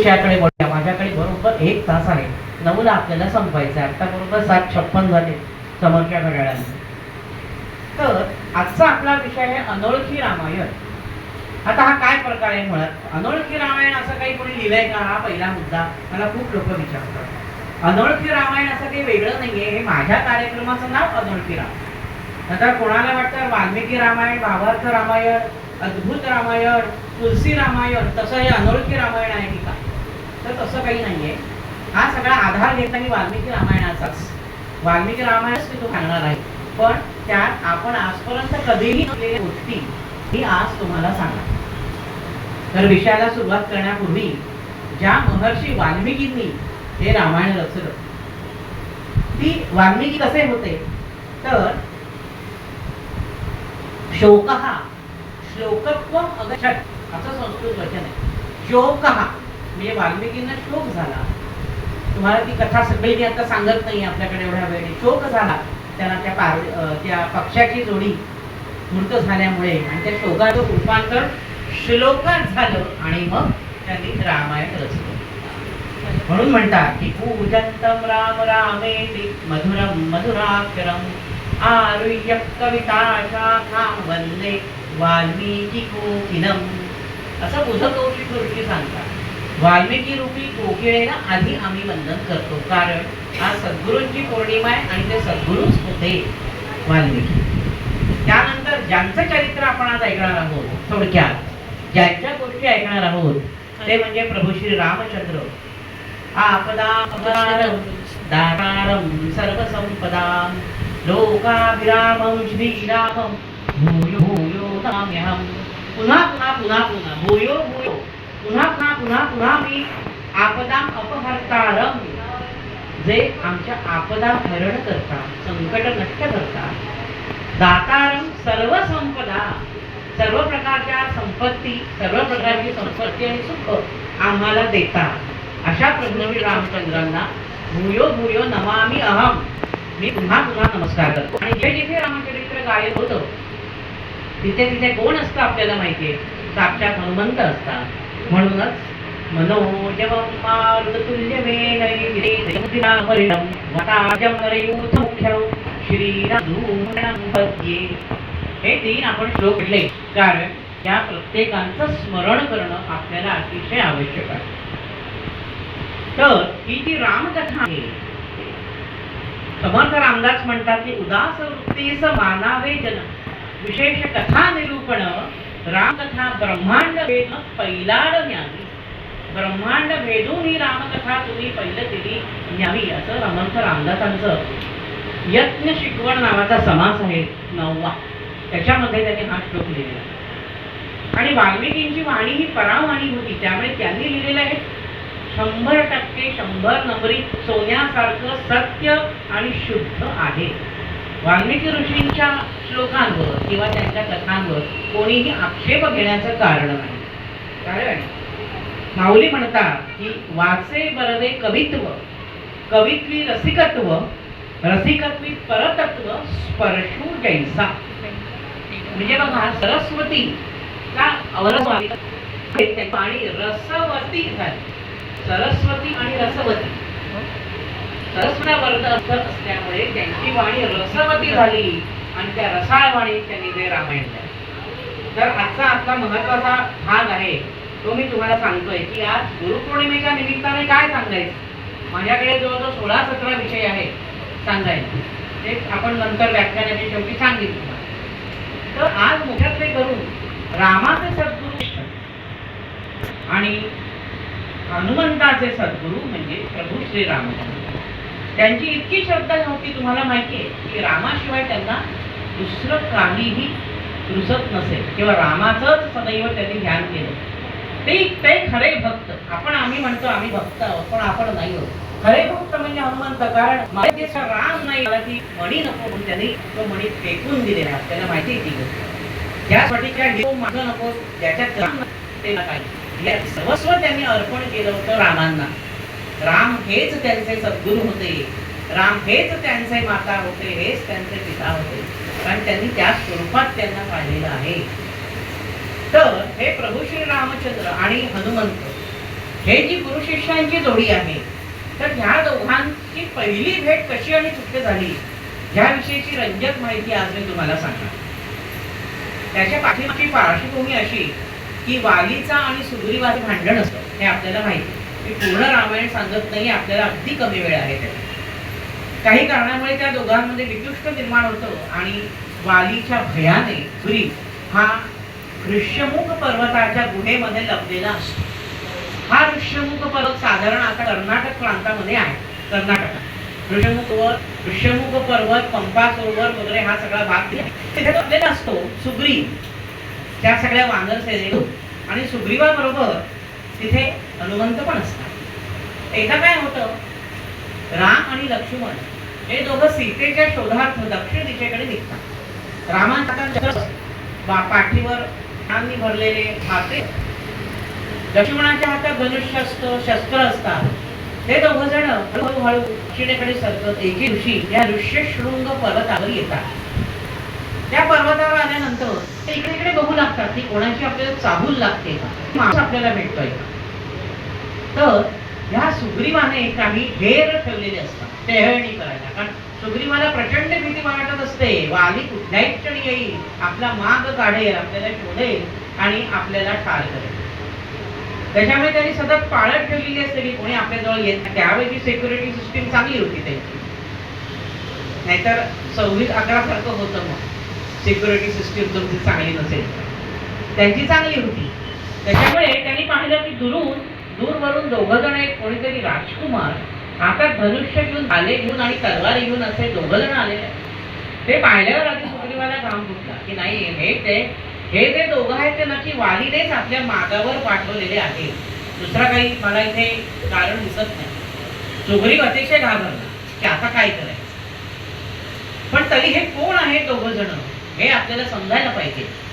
विषयाकडे बोलूया माझ्याकडे बरोबर एक तास आहे नऊला आपल्याला संपायचं आहे. आता बरोबर सात छप्पन झाले समोरच्या घड्याळाने. तर आजचा आपला विषय आहे अनोळखी रामायण. आता हा काय प्रकार आहे मुळात? अनोळखी रामायण असं काही कोणी लिहिलंय का? हा पहिला मुद्दा मला खूप लोक विचारतात. अनोळखी रामायण असं काही वेगळं नाहीये हे माझ्या कार्यक्रमाचं नाव अनोळखी रामायण. आता कोणाला वाटतं वाल्मिकी रामायण भावार्थ रामायण अद्भुत रामायण तुलसी रामायण तसं हे अनोळखी रामायण आहे की का तर तसं काही नाहीये. हा सगळा आधार घेतला मी वाल्मिकी रामायणाचाच. वाल्मिकी रामायणच मी तो सांगणार आहे. पण त्यात आपण आजपर्यंत कधीही नसलेल्या गोष्टी मी आज तुम्हाला सांगणार तर विषयाला सुरुवात करण्यापूर्वी ज्या महर्षी वाल्मिकींनी हे रामायण रचलं ती वाल्मिकी कसे होते? तर शोक श्लोकत्व अगछट असं संस्कृत वचन आहे. शोक म्हणजे वाल्मिकींना शोक झाला. तुम्हाला ती कथा सगळी मी आता सांगत नाही आपल्याकडे एवढ्या वेळेने. शोक झाला. त्यांना त्या पार त्या पक्षाची जोडी मृत झाल्यामुळे आणि त्या शोकाचं रूपांतर श्लोकात झालं आणि मग त्यांनी रामायण रचलं. म्हणून म्हणतात की पूजंतम राम रामे मधुरम मधुराक्षरम आरुह्य कविता शाखा वंदे वाल्मिकी कोकिलम असं बुधकौशिक ऋषी सांगतात. वाल्मिकी रूपी कोकिळेला आधी आम्ही वंदन करतो. कारण आज सद्गुरूंची पौर्णिमा आहे आणि ते सद्गुरूच होते वाल्मिकी. त्यानंतर ज्यांचं चरित्र आपण आज ऐकणार आहोत थोडक्यात ज्यांच्या गोष्टी ऐकणार आहोत ते म्हणजे प्रभू श्री रामचंद्र. आपदापदारं दातारं सर्वसंपदां लोकाभिरामं श्रीरामं भूयो भूयो पुन्हा पुन्हा पुन्हा पुन्हा भूयो भूयो. पुन्हा पुन्हा पुन्हा पुन्हा मी आपदां अपहर्तारम जे आमच्या आपदा हरण करतात संकट नष्ट करतात. दातारम सर्व संपदा सर्व प्रकारच्या संपत्ती सर्व प्रकारची संपत्ती आणि सुख आम्हाला देतात. अशा प्रभू रामचंद्रांना भूयो भूयो नमामी अहम मी पुन्हा पुन्हा नमस्कार करतो. आणि जे जिथे रामचरित्र गायब होतं तिथे तिथे कोण असतं आपल्याला माहितीये? साक्षात हनुमंत असतात. म्हणूनच मनोज मारुततुल्यवेनैर्विधिनामरिणं वटाजमरयूथमुख्यं श्रीरामधूमणं हे तीन आपण श्लोक कारण प्रत्येकांचं स्मरण करणं आपल्याला अतिशय आवश्यक आहे. तर ही जी रामकथा आहे समर्थ रामदास म्हणतात की उदास वृत्तीस मानावे जन. विशेष कथा निरूपण रामकथा ब्रह्मांड भेद पहिलाड न्यावी ब्रह्मांड भेदून ही रामकथा तुम्ही पहिलं केली न्यावी असं समर्थ रामदासांचं यज्ञ शिकवण नावाचा समास आहे नववा. त्याच्यामध्ये त्यांनी हा श्लोक लिहिलेला आहे. आणि वाल्मिकींची वाणी ही परावाणी होती त्यामुळे त्यांनी लिहिलेलं आहे शंभर टक्के शंभर नंबरी सोन्यासारखं सत्य आणि शुद्ध आहे. वाल्मिकी ऋषींच्या श्लोकांवर किंवा त्यांच्या कथांवर कोणीही आक्षेप घेण्याचं कारण नाही. कारण माऊली म्हणतात की वाचे बरवे कवित्व कवित्वी रसिकत्व रसिकत्वी परतत्व स्पर्शू जैसा. म्हणजे बघा सरस्वती का अवरस्वाती आणि रसवती झाली सरस्वती आणि रसवती. सरस्वता वर्ग अर्थ असल्यामुळे त्यांची वाणी रसवती झाली आणि त्या रसाळ वाणीत त्यांनी ते रामायण लिहिलं. तर आजचा आपला महत्त्वाचा भाग आहे तो मी तुम्हाला सांगतोय की आज गुरुपौर्णिमेच्या निमित्ताने काय सांगायचं? माझ्याकडे जवळजवळ सोळा सतरा विषय आहे सांगायचे ते आपण नंतर व्याख्यानाच्या शेवटी सांगितलं. तर आज मुख्यत्वे करून रामाचे सद्गुरू आणि हनुमंताचे सद्गुरू म्हणजे प्रभू श्री त्यांची इतकी श्रद्धा नव्हती तुम्हाला माहिती आहे की रामाशिवाय त्यांना दुसरं काहीही रुचत नसेल. किंवा रामाचंच सदैव त्यांनी ध्यान केलं. ते ते खरे भक्त. आपण आम्ही म्हणतो आम्ही भक्त आहोत पण आपण नाही आहोत. खरे भक्त म्हणजे हनुमंत. कारण राम नाही मला ती मणी नको म्हणून त्यांनी तो मणी फेकून दिलेला त्याला माहिती आहे ती गोष्ट. त्यासाठी काय हे माझं नको ज्याच्यात ते सर्वस्व त्यांनी अर्पण केलं होतं रामांना. राम हेच त्यांचे सद्गुरू होते. राम हेच त्यांचे माता होते हेच त्यांचे पिता होते. कारण त्यांनी त्या स्वरूपात त्यांना पाहिलेलं आहे. तर हे प्रभू श्री रामचंद्र आणि हनुमंत हे जी गुरु शिष्यांची जोडी आहे तर ह्या दोघांची पहिली भेट कशी आणि कुठे झाली ह्याविषयीची रंजक माहिती आज मी तुम्हाला सांगणार. त्याच्या पाठीमागची पार्श्वभूमी अशी की वालीचा आणि सुग्रीवाचं भांडण असतं हे आपल्याला माहिती मी पूर्ण रामायण सांगत नाही आपल्याला अगदी कमी वेळ आहे त्याला काही कारणामुळे त्या दोघांमध्ये विकृष्ट निर्माण होतं आणि वालीच्या भयाने सुरी हा ऋष्यमुख पर्वताच्या गुहेमध्ये लपलेला असतो. हा ऋष्यमुख पर्वत साधारण आता कर्नाटक प्रांतामध्ये आहे कर्नाटक ऋष्यमुख वर ऋष्यमुख पर्वत पंपा सरोवर वगैरे हा सगळा भाग तिथे लपलेला असतो सुग्रीव. त्या सगळ्या वानर सेने आणि सुग्रीवाबरोबर तिथे हनुमंत पण असतात. एकदा काय होतं राम आणि लक्ष्मण हे दोघं सीतेच्या शोधार्थ दक्षिण दिशेकडे निघतात. रामांचा पाठीवर भरलेले हाते लक्ष्मणाच्या हातात धनुष्य असतं शस्त्र असतात. हे दोघ जण हळूहळू दक्षिणेकडे सरकत एके दिवशी या ऋष्यशृंग पर्वतावर येतात. त्या पर्वतावर आल्यानंतर ते इकडे इकडे बघू लागतात की कोणाची आपल्याला चाहूल लागते का? माणूस आपल्याला भेटतोय का? तर ह्या सुग्रीवाने काही ढेर ठेवलेले असतात. टेहळणी करायला. कारण सुग्रीवाला प्रचंड भीती वाटत असते. वाली कुठल्याही क्षणी येईल. आपला माग काढेल आपल्याला शोधेल आणि आपल्याला ठार करेल. त्याच्यामुळे त्यांनी सतत पाळत ठेवलेली असते की कोणी आपल्याजवळ येत नाही. त्यावेळी सिक्युरिटी सिस्टीम चांगली होती त्यांची नाहीतर सव्वीस अकरा सारखं होतं मग. सिक्युरिटी सिस्टीम तुमची चांगली नसेल. त्यांची चांगली होती. त्याच्यामुळे त्यांनी पाहिलं की दुरून दूरवरून दोघ जण एक कोणीतरी राजकुमार. हातात धनुष्य घेऊन आले घेऊन आणि तलवार घेऊन असे दोघ जण आलेले आहेत. ते पाहिल्यावर आधी सुग्रीवाला घाम फुटला. की नाही हे ते हे जे दोघं आहेत ते नक्की वालीनेच आपल्या मागावर पाठवलेले आहेत दुसरा काही मला इथे कारण दिसत नाही. सुग्रीव अतिशय घाबरला. की आता काय करायचं? पण तरी हे कोण आहे दोघ जण? हे आपल्याला समजायला पाहिजे.